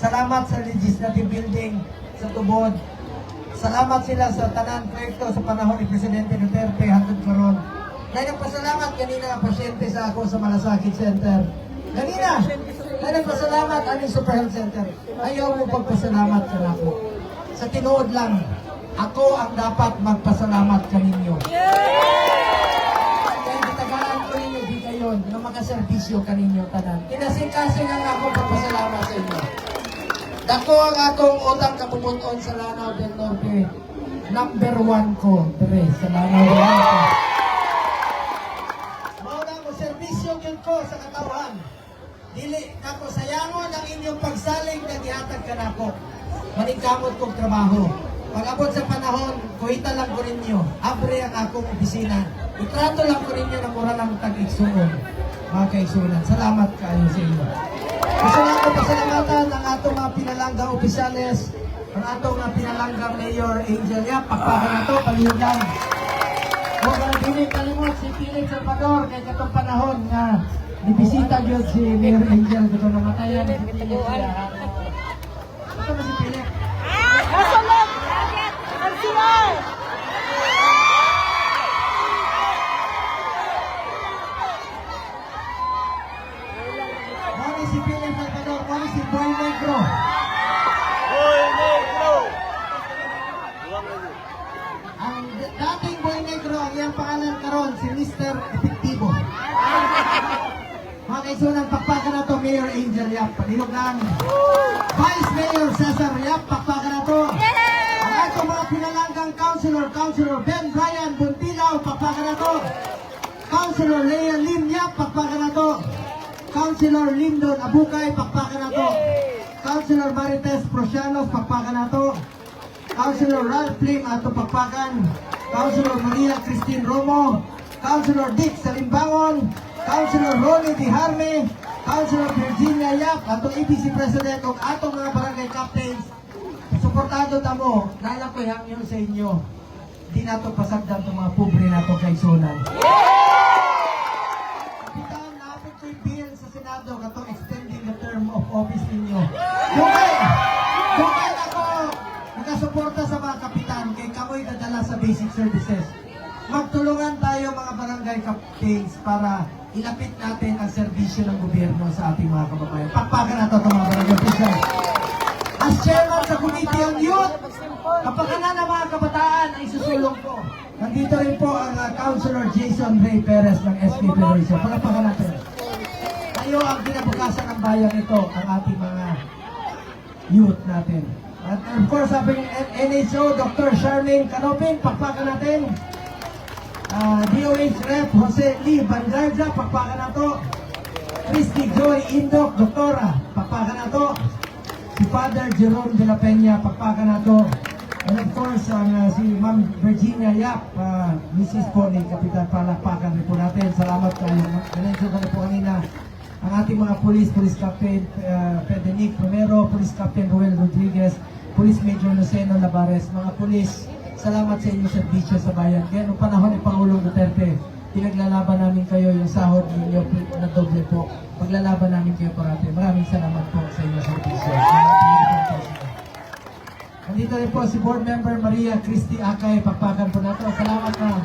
Salamat sa legislative building sa Tubod. Salamat sila sa tanan proyekto sa panahon ni Presidente Duterte hanggang karon. Dahil pasalamat kanina ang pasyente sa ako sa Malasakit Center. Kanina, dahil pasalamat ani Super Health Center. Ayaw mo pagpasalamat ka na ako. Sa tinuod lang, ako ang dapat magpasalamat kaninyo. Kaya kitagalan ko ninyo di kayo na makaservisyo kaninyo tanan. Kinasikaso lang ako pagpasalamat sa inyo. Dako ang akong utang kapupunton sa Lanao del Norte. Number one ko, dire, sa Lanao del Norte. Mauna ko, servisyo yun ko sa katawan. Dili, ako sayangon ang inyong pagsaling na gihatag ka nako. Maningkamot kong trabaho. Pag abot sa panahon, kuhita lang ko ninyo. Abre ang akong opisina. Itrato lang ko ninyo na mura ng tag-igsuon. Mga kaigsuonan. Salamat kayo sa inyo. Gusto lang ko pasalamatan ang atong mga pinalangga opisyales, ang atong mga pinalangga Mayor Angel Yap, pakpakan na to, palihog lang. O para dili kalimot si Felix Salvador kay katong panahon nga nibisita gyud si Mayor Angel katong namatayan si siya. Ito na si Felix. Kasalat. Ang sinay. Mani si Felix Salvador, mani si Boy Negro. Boy Negro! Ang d- dating Boy Negro, ang iyang pangalan karon si Mr. Epektibo. Mga kaisunan, pakpakan na to, Mayor Angel Yap. Palihog lang. Vice Mayor Cesar Yap, pakpakan na to. Ang atong mga pinalanggang councilor, councilor Ben Brian Buntilaw, pakpakan to. Councilor Lea Lim Yap, pakpakan to. Councilor Lindon Abukay, pakpakan to. Councilor Marites Prosianos, pakpakan to. Councilor Ralph Lim ato pakpakan. Councilor Maria Christine Romo. Councilor Dick Salimbangon. Councilor Ronnie Di Harme. Councilor Virginia Yap. Ato EPC President ug atong mga barangay captains. Suportado tamo. Nala ko hangyo sa inyo. Di nato pasagdan itong mga pobre nato kay Sunan. Kapitan, naabot ko yung bill sa Senado katong extending the term of office ninyo. Dugay! Dugay ako! Nakasuporta sa mga kapitan kay kamoy dadala sa basic services. Magtulungan tayo mga barangay captains para ilapit natin ang serbisyo ng gobyerno sa ating mga kababayan. Pakpakan nato itong mga barangay officials. As chairman sa Committee on Youth, kapakanan ng mga kabataan ay susulong ko. Nandito rin po ang uh, Councilor Jason Ray Perez ng SK Federation. Palapakan natin. Tayo ang kinabukasan ng bayan ito, ang ating mga youth natin. At of course, sabi ng NHO, Dr. Charmaine Canopin, pakpakan natin. Ah, DOH Rep Jose Lee Bangarza, pakpakan na to. Christy Joy Indok, Doktora, pakpakan na to. Si Father Jerome de la Peña, pakpakan na to. And of course, ang ah, si Ma'am Virginia Yap, ah, Mrs. po ni Kapitan Palakpakan rin po natin. Salamat kayo. Ganito ka na po kanina. Ang ating mga police, Police Captain uh, Pedenic Romero, Police Captain Ruel Rodriguez, Police Major Luceno Lavares, mga police, salamat sa inyong serbisyo sa bayan. Kaya nung panahon ni Pangulong Duterte, pinaglalaban namin kayo yung sahod ninyo na doble po. Paglalaban namin kayo parati. Maraming salamat po sa inyong serbisyo. Nandito rin po si Board Member Maria Christy Akay. Pakpakan po nato. Salamat ma'am.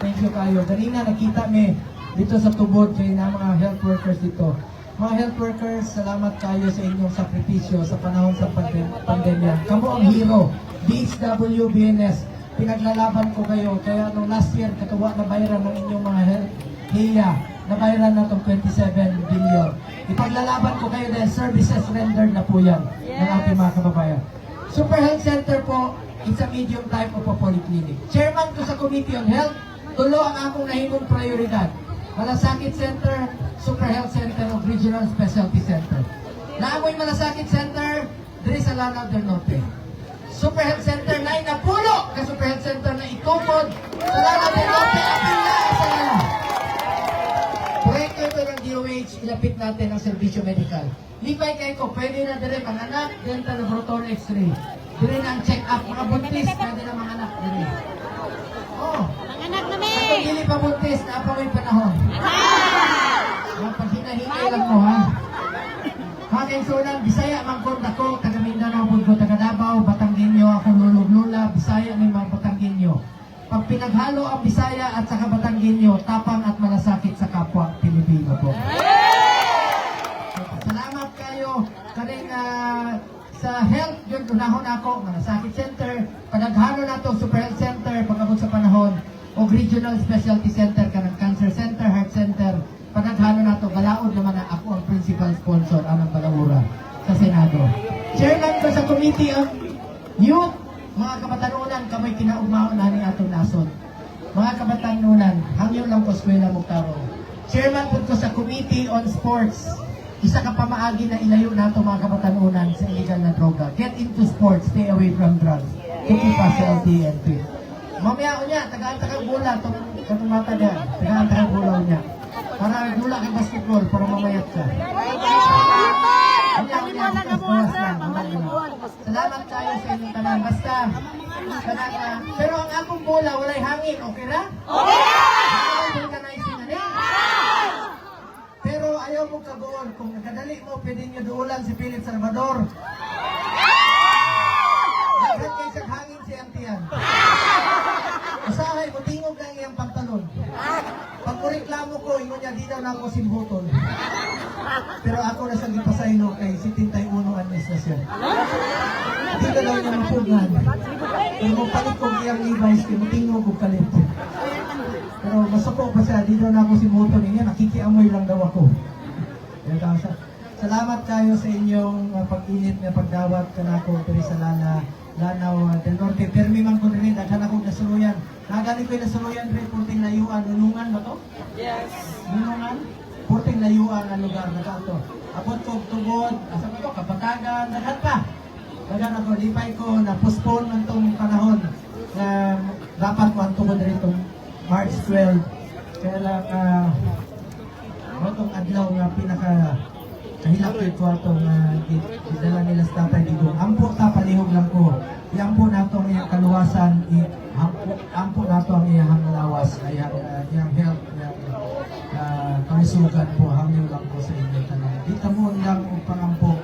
Thank you kayo. Kanina nakita mi dito sa tubod kay na mga health workers dito. Mga health workers, salamat kayo sa inyong sakripisyo sa panahon sa pandem pandemya. Kamu ang hero. DHW, BNS, pinaglalaban ko kayo. Kaya nung last year, katuwa na bayaran ng inyong mga health, HIA, nabayaran na itong 27 billion. Ipaglalaban ko kayo dahil services rendered na po yan ng ating mga kababayan. Super Health Center po, it's a medium type of a polyclinic. Chairman ko sa Committee on Health, tulo ang akong nahimong prioridad. Malasakit Center, Super Health Center of Regional Specialty Center. Naamoy Malasakit Center, diri sa Lanao del Norte. Super Health Center na inapulo ka Super Health Center na itukod sa DOH, ilapit natin ang serbisyo medical. Lipay kayo ko, pwede na dire mga anak, dental laboratory x-ray. Dire na ang check-up, mga buntis, pwede na mga anak dire. Oh, Ang anak kapag namin! dili pa buntis, na pa may panahon. Mga paghinahingay lang mo, ha? Hanggang sunan, Bisaya, Mangkon, Dako, taga Mindanao, Budgo, taga Davao, Batanggenyo, ako lulog lula, Bisaya, may mga Batanggenyo. Pag pinaghalo ang Bisaya at saka Batanggenyo, tapang at malasakit sa kapwa Pilipino po. Salamat kayo kaning ah, sa health yun unahon ako malasakit center. Panaghalo na to super health center pagabot sa panahon. O regional specialty center kanang cancer center heart center. Panaghalo na to. Balaod naman na ako ang principal sponsor anang Balaura sa Senado. Chairman ko sa committee on youth mga kabatanunan kamay kinaugmaon na ni atong nasod. Mga kabatanunan hangyo lang ko eskwela Muktaro chairman po ko sa committee on sports isa ka pamaagi na ilayo na ito mga kabatanunan sa illegal na droga. Get into sports, stay away from drugs. Keep us healthy and fit. Mamaya ko niya, tagaan tagang bola, itong itong mata niya, tagaan tagang bola niya. Para gula kay basketball, para mamayat ka. Salamat tayo sa inyong tanan. Basta, kanaka. Pero ang akong bola, walay hangin, okay na? Okay na! ka na ayaw mo kagoon. Kung nakadali mo, pwede nyo duulan si Philip Salvador. Nagkat kay sa hangin si Antian. Usahay mo, tingog na ang iyang pantalon. Pag reklamo ko, ingon niya, di daw na ako simbutol. Pero ako na sa gipasaylo kay 71 administrasyon. Di ka daw niya mapunan. Pero mo palit kong iyang Levi's, kaya mo tingog ko kalit. Pero masuko pa siya, di daw na ako si Moto niya, nakikiamoy lang daw ako. Salamat kayo sa inyong uh, pag-init nga pagdawat kanako diri sa Lana Lanaw uh, del Norte. Permi man ko diri daghan akong nasuluyan. Nagani ko nasuluyan diri puting layuan ulungan ba to? Yes. Ulungan. Puting layuan ang lugar na to. Abot ko tugod, asa ba to? Kapatagan, daghan pa. Daghan ako lipay ko na postpone man tong panahon na dapat ko ang tugod diri tong March 12. Kaya lang ah, mo tong adlaw nga pinaka kahilapit ko atong uh, dala nila sa tatay dito. Ampo ta palihog lang ko. Iampo nato ang iyang kaluwasan, ampo, ampo nato ang iyang lawas, iyang, uh, iyang health, iyang uh, kalisugan po, hangyo lang po sa inyo tanan. Kita mo lang ang pangampo,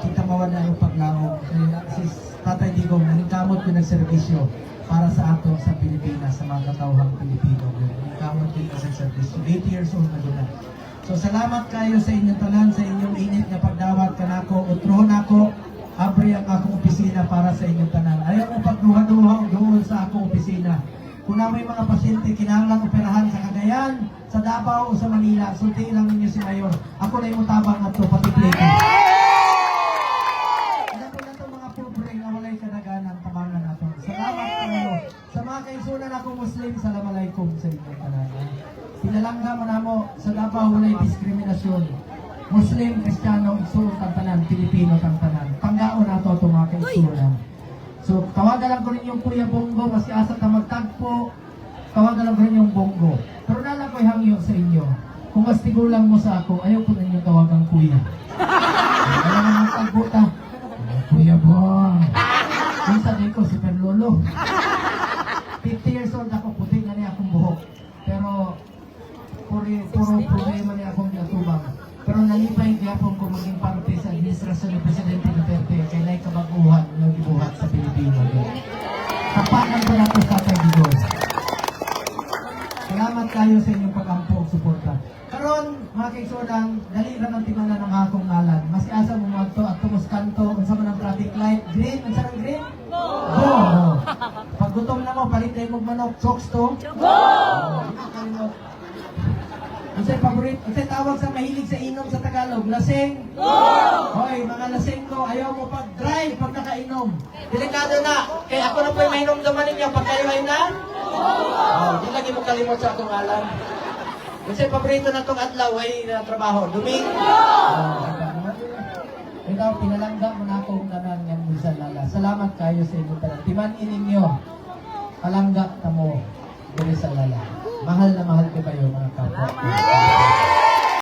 kita mawala ang paglaong. Kaya si Tatay Digong, nangkamot ko ng serbisyo para sa ato sa Pilipinas, sa mga katawhang Pilipino. Nangkamot ko ng serbisyo. 80 years old na doon. So salamat kayo sa inyong tanan, sa inyong init na pagdawat kanako, utrohon ako, abri ang akong opisina para sa inyong tanan. Ayaw mo pagduha-duha doon sa akong opisina. Kung na may mga pasyente kinahanglan operahan sa Cagayan, sa Davao o sa Manila, sultiin lang ninyo si Mayor. Ako na yung tabang at to, pati plate. Ko na itong mga pobre nga walay kadaganan tabangan nato. Salamat kayo. Sa mga kaisunan ako Muslim, salamalaikum sa inyong tanan. Pinalangga mo na mo sa Davao walay diskriminasyon. Muslim, Kristiyano, igsuon tanan, Pilipino tang tanan. Panggaon nato itong mga kaisunan. So, tawagan lang ko rin yung Kuya Bongo, kasi asa ta magtagpo, tawagan lang ko rin yung Bongo. Pero nalang ko'y hangyo sa inyo. Kung mas tigulang mo sa ako, ayaw ko ninyo tawagang Kuya. Alam mo mga tagpo ta. "Ah, Kuya Bong. Minsan din ko, si Perlolo. 50 years old ako, puti na niya akong buhok. Pero, puro, puro problema niya akong natubang. Pero nalipay gyapon ko maging parte sa administrasyon ni Presidente Duterte kay nay kabaguhan ng gibuhat sa Pilipino. Tapakan ko nato sa Tatay Digos. Salamat kayo sa inyong pag-ampo ug suporta. Karon, mga kaigsunan, dali ra ng timanan ng akong Tagalog? Lasing? Go! Hoy, mga lasing ko, ayaw mo pag-drive pag nakainom. Delikado na. Kaya ako na po yung mainom naman ninyo pag kayo ay na? Oh, di lagi mo kalimot sa akong alam. Unsay paborito na tong adlaw ay na trabaho? Domingo? Oh, ikaw, pinalangga mo na akong tanan ng Minsan Lala. Salamat kayo sa inyong tanan. Timan ininyo, palangga tamo, diri sa Lala. Mahal na mahal ko kayo mga kapwa.